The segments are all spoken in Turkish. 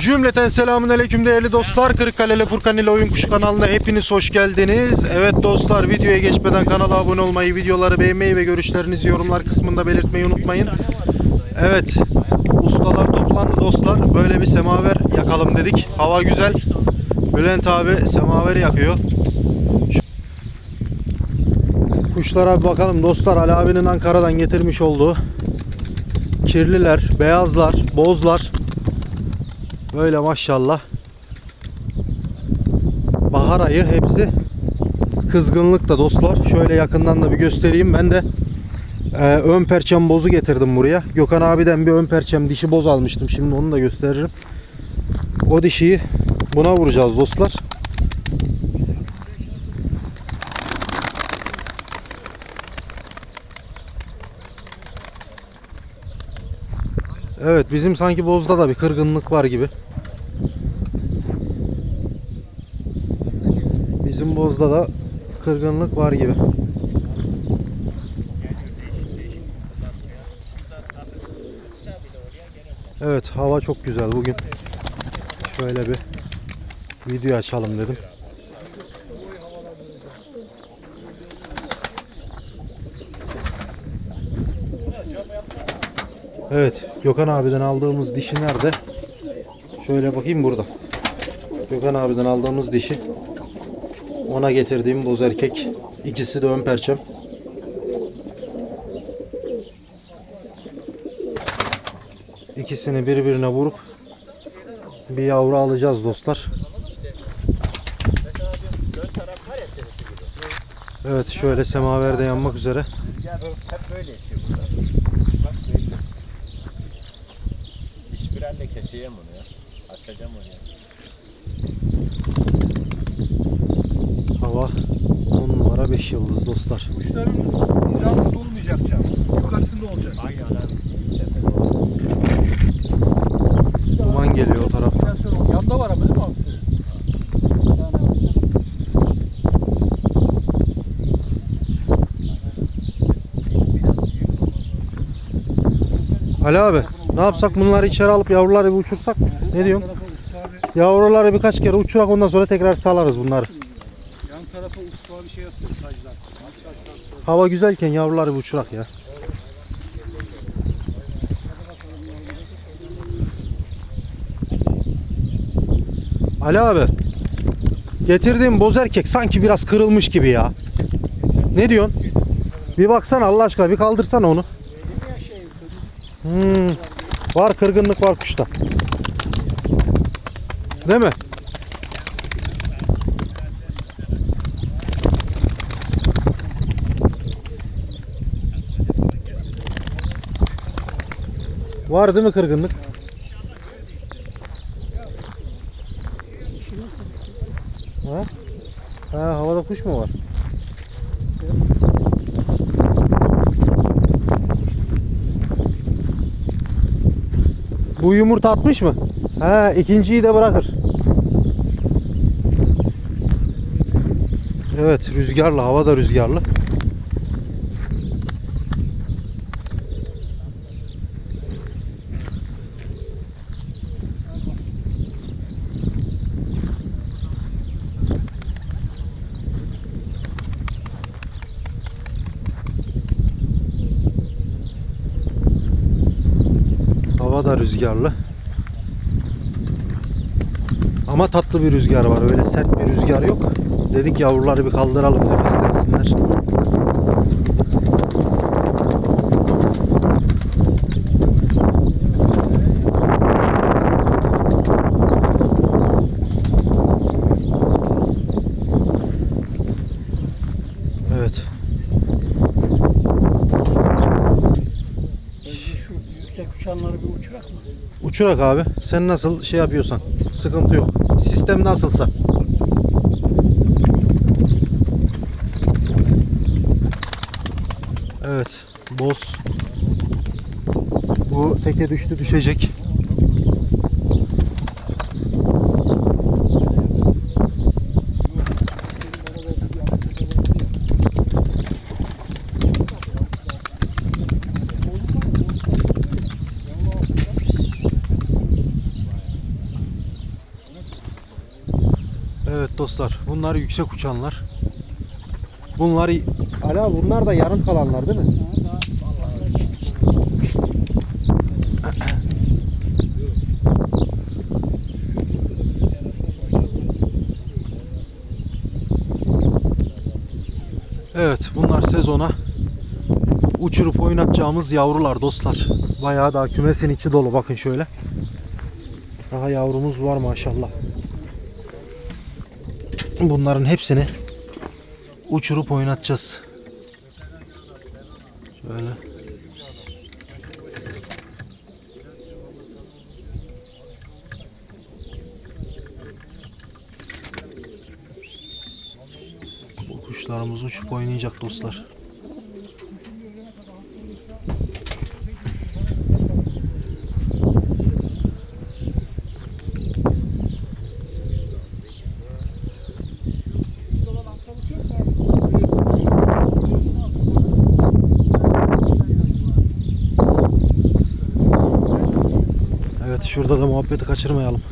Cümleten selamun aleyküm değerli dostlar. Kırıkkale'li Furkan ile Oyun Kuşu kanalına hepiniz hoş geldiniz. Evet dostlar videoya geçmeden kanala abone olmayı, videoları beğenmeyi ve görüşlerinizi yorumlar kısmında belirtmeyi unutmayın. Evet ustalar toplandı dostlar. Böyle bir semaver yakalım dedik. Hava güzel. Bülent abi semaveri yakıyor. Kuşlara bir bakalım dostlar. Ali abinin Ankara'dan getirmiş olduğu kirliler, beyazlar, bozlar. Böyle maşallah. Bahar ayı hepsi kızgınlıkta dostlar. Şöyle yakından da bir göstereyim. Ben de e, ön perçem bozu getirdim buraya. Gökhan abiden bir ön perçem dişi boz almıştım. Şimdi onu da gösteririm. O dişiyi buna vuracağız dostlar. Evet bizim sanki bozda da bir kırgınlık var gibi. Bizim bozda da kırgınlık var gibi. Evet hava çok güzel bugün. Şöyle bir video açalım dedim. Evet, Gökhan abiden aldığımız dişi nerede? Şöyle bakayım burada. Gökhan abiden aldığımız dişi. Ona getirdiğim boz erkek. İkisi de ön perçem. İkisini birbirine vurup bir yavru alacağız dostlar. Evet şöyle semaverde yanmak üzere. Hep böyle esiyor bunlar. Bak böyle. İşbirenle keseyim bunu ya. Açacağım onu ya. Hava 10 numara 5 yıldız dostlar. Kuşların hizasında olmayacak cam. Yukarısında olacak. Hangi adam? Duman geliyor o taraftan. Yanda var ama değil mi abi senin? Ali abi ne yapsak bunları içeri alıp yavruları bir uçursak mı? Ne diyorsun? Yavruları birkaç kere uçurak ondan sonra tekrar salarız bunları. Yan tarafa uçtuğa bir şey yapıyor saclar. Hava güzelken yavruları bir uçurak ya. Ali abi getirdiğim boz erkek sanki biraz kırılmış gibi ya. Ne diyorsun? Bir baksana Allah aşkına bir kaldırsana onu. Hmm, var kırgınlık var kuşta. Değil mi? Var değil mi kırgınlık? Ha? Ha havada kuş mu var? Bu yumurta atmış mı? Ha ikinciyi de bırakır. Evet rüzgarlı hava da rüzgarlı. Hava da rüzgarlı. Ama tatlı bir rüzgar var. Öyle sert bir rüzgar yok. Dedik yavruları bir kaldıralım nefeslensinler. Evet. Şu yüksek uçanları bir uçurak mı? Uçurak abi. Sen nasıl şey yapıyorsan. Sıkıntı yok. Sistem nasılsa. Evet. Boss. Bu teke düştü düşecek. Evet dostlar bunlar yüksek uçanlar. Bunlar Ala bunlar da yarım kalanlar değil mi? Evet bunlar sezona uçurup oynatacağımız yavrular dostlar. Bayağı daha kümesin içi dolu bakın şöyle. Daha yavrumuz var maşallah. Bunların hepsini uçurup oynatacağız. Şöyle. Bu kuşlarımız uçup oynayacak dostlar. Evet şurada da muhabbeti kaçırmayalım.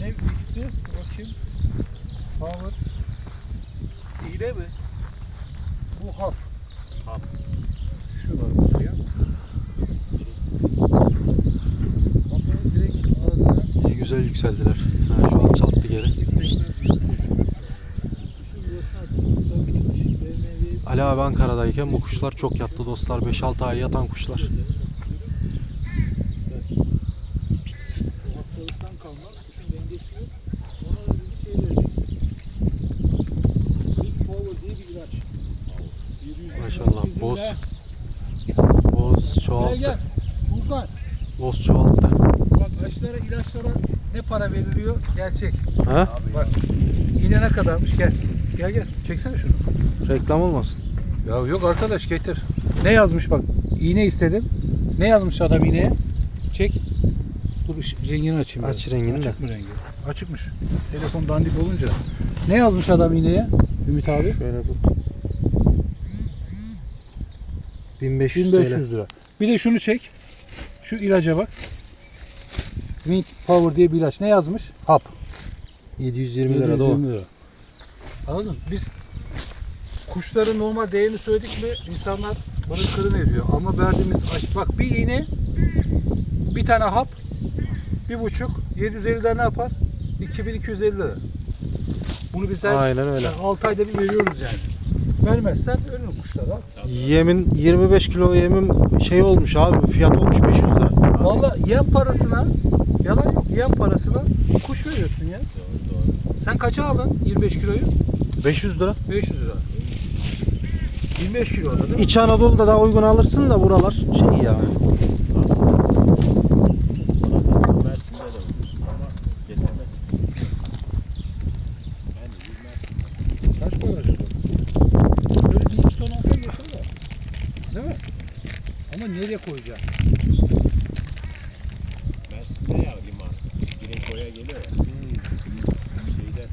Ne mixti? Bakayım. Power. İğne mi? Bu hap. Hap. Şu var ya. Bakın direkt ağzına İyi güzel yükseldiler. Ha, şu alçalttı geri. Ali abi Ankara'dayken bu kuşlar çok yattı dostlar. 5-6 ay yatan kuşlar. hastalıktan kalma. Kuşun dengesi yok. Ona öyle bir şey vereceksin. Big Power diye bir ilaç. 700 Maşallah boz. Boz Gel çoğalttı. gel. Furkan. Boz çoğalttı. Bak aşılara ilaçlara ne para veriliyor? Gerçek. Ha? Bak iğne ne kadarmış gel. Gel gel çeksene şunu. Reklam olmasın. Ya yok arkadaş getir. Ne yazmış bak iğne istedim. Ne yazmış adam iğneye? Çek. Dur rengini açayım. Aç biraz. rengini de. Açık mı rengi? Açıkmış. Telefon dandik olunca. Ne yazmış adam iğneye? Ümit abi. Şöyle tut. 1500, 1500 lira. Bir de şunu çek. Şu ilaca bak. Wind Power diye bir ilaç. Ne yazmış? Hap. TL. 720 lira da o. 720 lira. Anladın mı? Biz kuşların normal değerini söyledik mi insanlar bana kırın ediyor. Ama verdiğimiz aş- bak bir iğne bir tane hap bir buçuk 750'den ne yapar? 2250 lira. Bunu biz her Aynen öyle. 6 ayda bir veriyoruz yani. Vermezsen ölür kuşlar ha. Yemin 25 kilo yemin şey olmuş abi fiyat olmuş 500 lira. Valla yem parasına yem parasına kuş veriyorsun ya. Sen kaça aldın 25 kiloyu? 500 lira. 500 lira. 25 kilo aldı değil mi? İç Anadolu'da daha uygun alırsın da buralar şey ya. Mersin'de de olur ama getirmez. Yani bilmez. Kaç para acaba? Böyle bir iki ton alsan yeter de. Değil mi? Ama nereye koyacaksın? Mersin'de ya liman. Girekoy'a geliyor ya. Şeyde.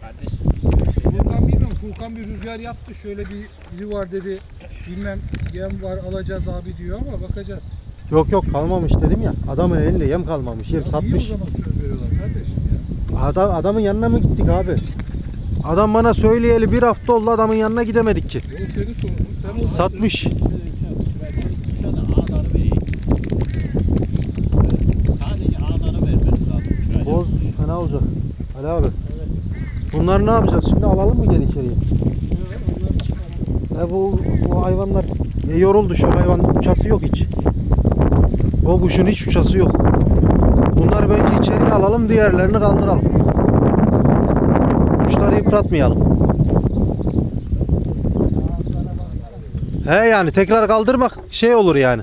Kardeşim şeyde. Furkan bilmiyorum. Furkan bir rüzgar yaptı. Şöyle bir ili var dedi. Bilmem yem var alacağız abi diyor ama bakacağız. Yok yok kalmamış dedim ya. Adamın elinde yem kalmamış. Yem Ya satmış. Niye o zaman söz veriyorlar kardeşim ya? Adam, adamın yanına mı gittik abi? Adam bana söyleyeli bir hafta oldu adamın yanına gidemedik ki. O senin sorunun. Sen olmazsın. Satmış. Lazım. Kuşa. Boz fena olacak. Ali abi. Bunları ne yapacağız şimdi alalım mı geri içeriye? E bu, bu hayvanlar e, yoruldu şu hayvan uçası yok hiç. O kuşun hiç uçası yok. Bunları bence içeriye alalım diğerlerini kaldıralım. Kuşları yıpratmayalım. He yani tekrar kaldırmak şey olur yani.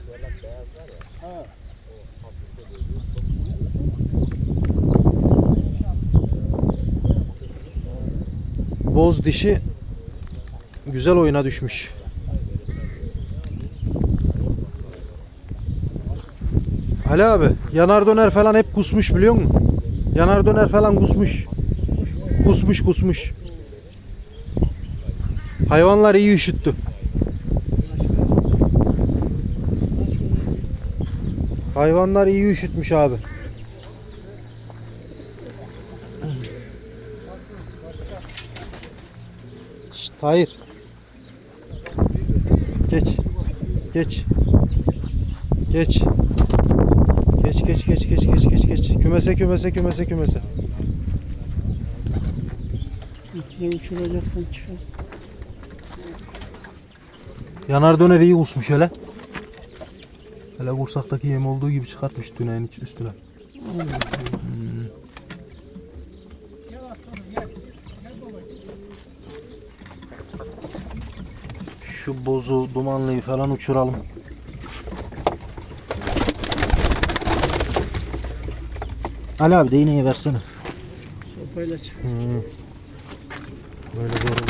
Boz dişi güzel oyuna düşmüş. Ali abi yanar döner falan hep kusmuş biliyor musun? Yanar döner falan kusmuş. Kusmuş kusmuş. Hayvanlar iyi üşüttü. Hayvanlar iyi üşütmüş abi. Şşt, hayır. Geç. Geç. Geç. Geç geç geç geç geç geç geç. Kümese kümese kümese kümese. Ne uçuracaksan çıkar. Yanar döner iyi kusmuş hele. Hele kursaktaki yem olduğu gibi çıkartmış iç- üstüne. Hmm. Şu bozu, dumanlıyı falan uçuralım. Ali abi de iğneyi versene. Sopayla çıkar. Hmm. Böyle zor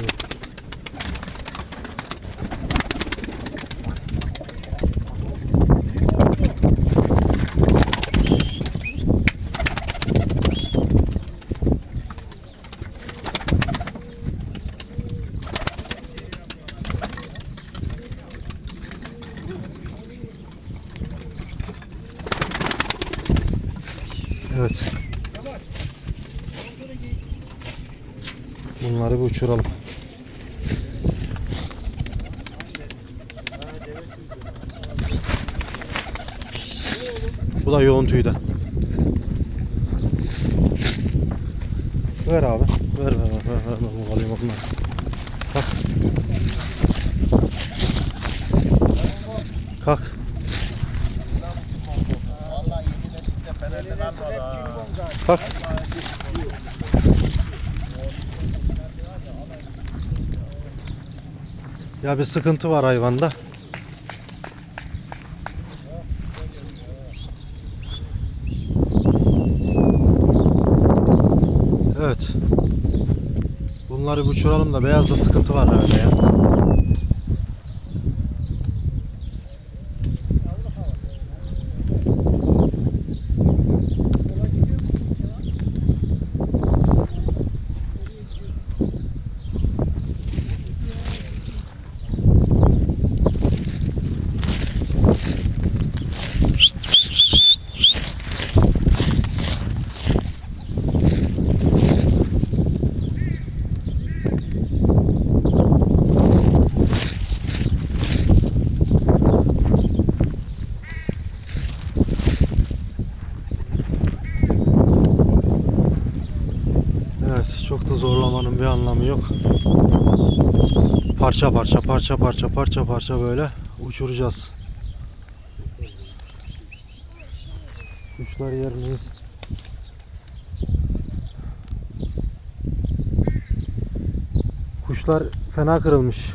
Evet. Bunları bir uçuralım. Bu da yoğun tüyde. Ver abi. Ver ver ver ver. Ben alayım onları. Kalk. Kalk. Kalk. Ya bir sıkıntı var hayvanda. Evet. Bunları uçuralım da beyazda sıkıntı var herhalde ya. Evet, çok da zorlamanın bir anlamı yok. Parça parça parça parça parça parça böyle uçuracağız. Kuşlar yerindeyiz. Kuşlar fena kırılmış.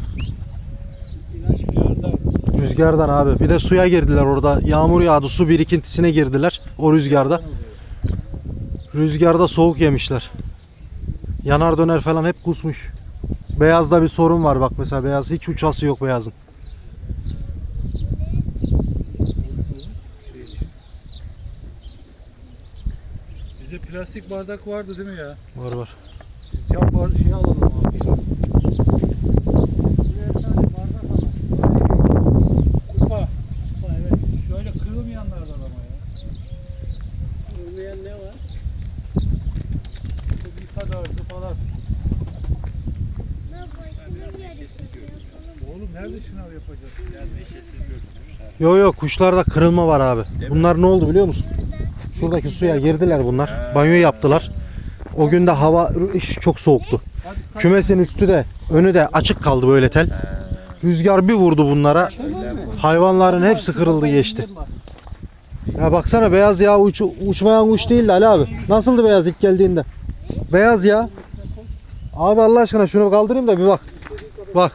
Rüzgardan abi. Bir de suya girdiler orada. Yağmur yağdı. Su birikintisine girdiler. O rüzgarda. Rüzgarda soğuk yemişler. Yanar döner falan hep kusmuş. Beyazda bir sorun var bak mesela beyaz hiç uçası yok beyazın. Bize plastik bardak vardı değil mi ya? Var var. Biz cam bardak şey alalım abi. Birer tane bardak alalım. Kupa. Kupa evet. Şöyle kırılmayanlardan ama ya. Olmayan ne var? Bu bir kadarsı falan. Oğlum nerede şınav yapacağız? Yani neşesiz Yo yo kuşlarda kırılma var abi. Bunlar ne oldu biliyor musun? Şuradaki suya girdiler bunlar. Banyo yaptılar. O gün de hava iş çok soğuktu. Kümesin üstü de önü de açık kaldı böyle tel. Rüzgar bir vurdu bunlara. Hayvanların hepsi kırıldı geçti. Ya baksana beyaz ya uç, uçmayan kuş değildi Ali abi. Nasıldı beyaz ilk geldiğinde? Beyaz ya. Abi Allah aşkına şunu kaldırayım da bir bak. Bak.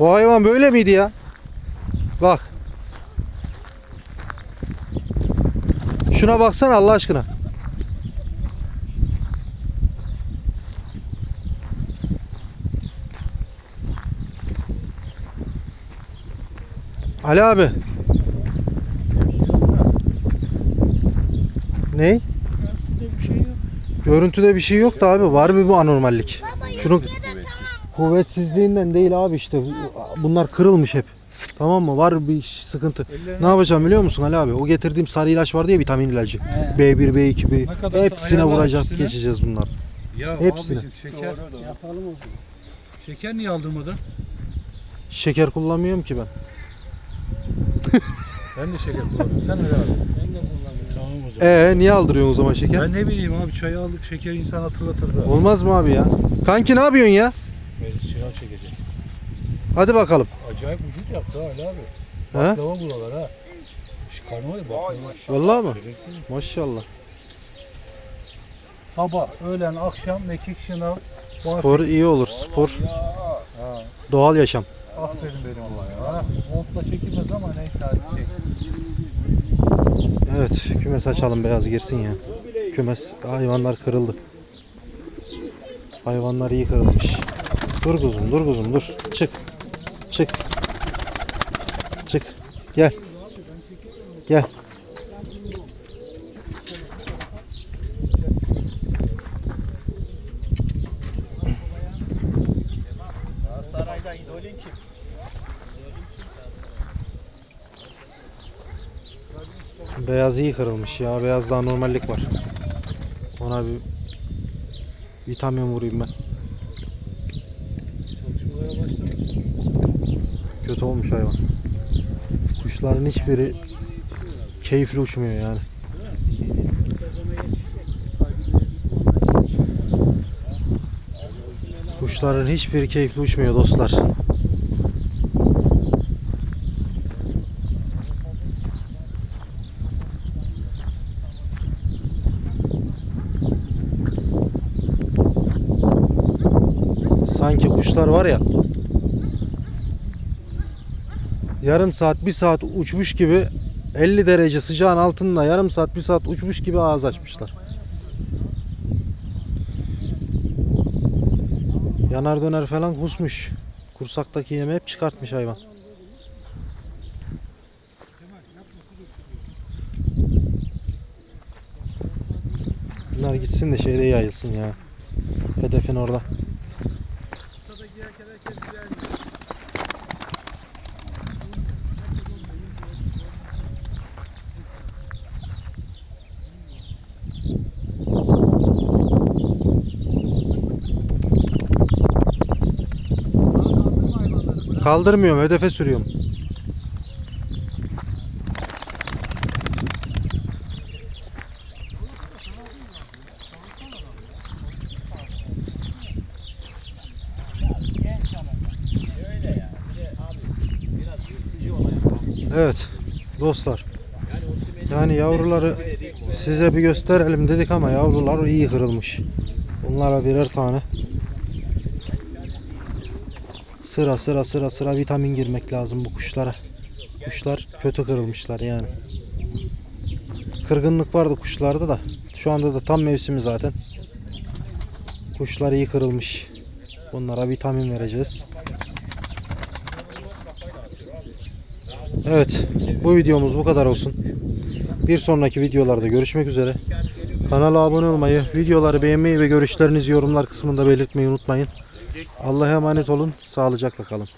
O hayvan böyle miydi ya? Bak. Şuna baksana Allah aşkına. Ali abi. Ne? Şey yok. Görüntüde bir şey yok da abi var bir bu anormallik. Şunun kuvvetsizliğinden değil abi işte. Bunlar kırılmış hep. Tamam mı? Var bir sıkıntı. Ne yapacağım biliyor musun Ali abi? O getirdiğim sarı ilaç vardı ya vitamin ilacı. B1, B2, B. Hepsine vuracak hepsini. geçeceğiz bunlar. Ya Hepsini. abicim şeker, Yapalım o zaman. şeker niye aldırmadın? Şeker kullanmıyorum ki ben. Ben de şeker kullanıyorum. Sen öyle abi. Ben de kullanıyorum. Tamam o zaman. Ee niye aldırıyorsun o zaman şeker? Ben ne bileyim abi çayı aldık şeker insan hatırlatırdı. Olmaz mı abi ya? Kanki ne yapıyorsun ya? Şınav çekecek. Hadi bakalım. Acayip vücut yaptı hala abi. He? Baklava buralar ha. Şu karnı var ya baklava. Vallahi mı? Şerefsiz. Maşallah. Sabah, öğlen, akşam mekik şınav. Spor iyi olur. Spor Ha, doğal yaşam. aferin benim ona ya. Montla çekilmez ama neyse hadi çek. Evet kümes açalım beyaz girsin ya. Kümes hayvanlar kırıldı. Hayvanlar iyi kırılmış. Dur kuzum dur kuzum dur. Çık. Çık. Çık. Gel. Gel. Beyaz iyi kırılmış ya. Beyazda normallik var. Ona bir vitamin vurayım ben. Kötü olmuş hayvan. Kuşların hiçbiri keyifli uçmuyor yani. Kuşların hiçbiri keyifli uçmuyor dostlar. Sanki kuşlar var ya yarım saat bir saat uçmuş gibi 50 derece sıcağın altında yarım saat bir saat uçmuş gibi ağız açmışlar. Yanar döner falan kusmuş. Kursaktaki yemi hep çıkartmış hayvan. Bunlar gitsin de şeyde yayılsın ya. Hedefin orada. Kaldırmıyorum, hedefe sürüyorum. Evet dostlar. Yani yavruları size bir gösterelim dedik ama yavrular iyi kırılmış. Bunlara birer tane. Sıra sıra sıra sıra vitamin girmek lazım bu kuşlara. Kuşlar kötü kırılmışlar yani. Kırgınlık vardı kuşlarda da. Şu anda da tam mevsimi zaten. Kuşlar iyi kırılmış. Bunlara vitamin vereceğiz. Evet, bu videomuz bu kadar olsun. Bir sonraki videolarda görüşmek üzere. Kanala abone olmayı, videoları beğenmeyi ve görüşlerinizi yorumlar kısmında belirtmeyi unutmayın. Allah'a emanet olun, sağlıcakla kalın.